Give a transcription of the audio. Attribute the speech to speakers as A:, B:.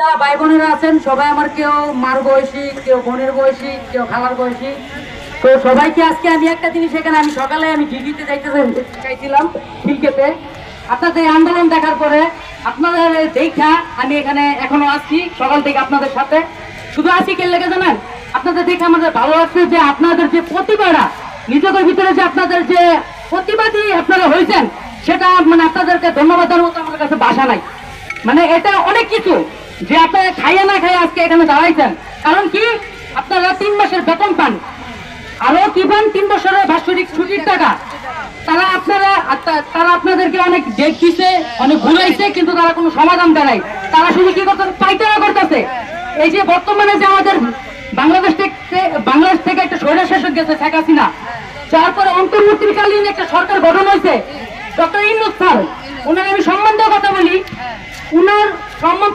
A: যা ভাই বোনেরা আছেন, সবাই আমার কেউ মার বয়সী, কেউ বোনের বয়সী, কেউ খালার বয়সী। তো সবাইকে আজকে আমি একটা জিনিস এখানে, আমি সকালে আমি ডিউটিতে যাইতে চাইছিলাম খিলকেতে আপনাদের আন্দোলন দেখার পরে আপনাদের দেখা আমি এখানে এখনও আসছি সকাল থেকে আপনাদের সাথে। শুধু আসি কে লেগে জানেন? আপনাদের দেখে আমাদের ভালো লাগছে যে আপনাদের যে প্রতিভাটা, নিজেদের ভিতরে যে আপনাদের যে প্রতিবাদী আপনারা হয়েছেন, সেটা মানে আপনাদেরকে ধন্যবাদ মতো আমার কাছে বাসা নাই। মানে এটা অনেক কিছু। যে আপনারা খাইয়ে না খাইয়ে আজকে এখানে দাঁড়াইছেন, কারণ কি? আপনারা তিন মাসের বেতন পান। আরও কি পান? তিন বছরের বাৎসরিক ছুটির টাকা। তারা আপনারা তারা আপনাদেরকে অনেক ডেট অনেক ঘুরাইছে, কিন্তু তারা কোনো সমাধান দেয় তারা শুধু কি করতেছে? পাইতারা করতেছে। এই যে বর্তমানে যে আমাদের বাংলাদেশ থেকে বাংলাদেশ থেকে একটা স্বৈরা শাসক গেছে, শেখ হাসিনা। যার পরে অন্তর্বর্তীকালীন একটা সরকার গঠন হয়েছে, ডক্টর ইনুস স্যার। ওনার আমি সম্মান দিয়ে কথা বলি। উনার সম্মান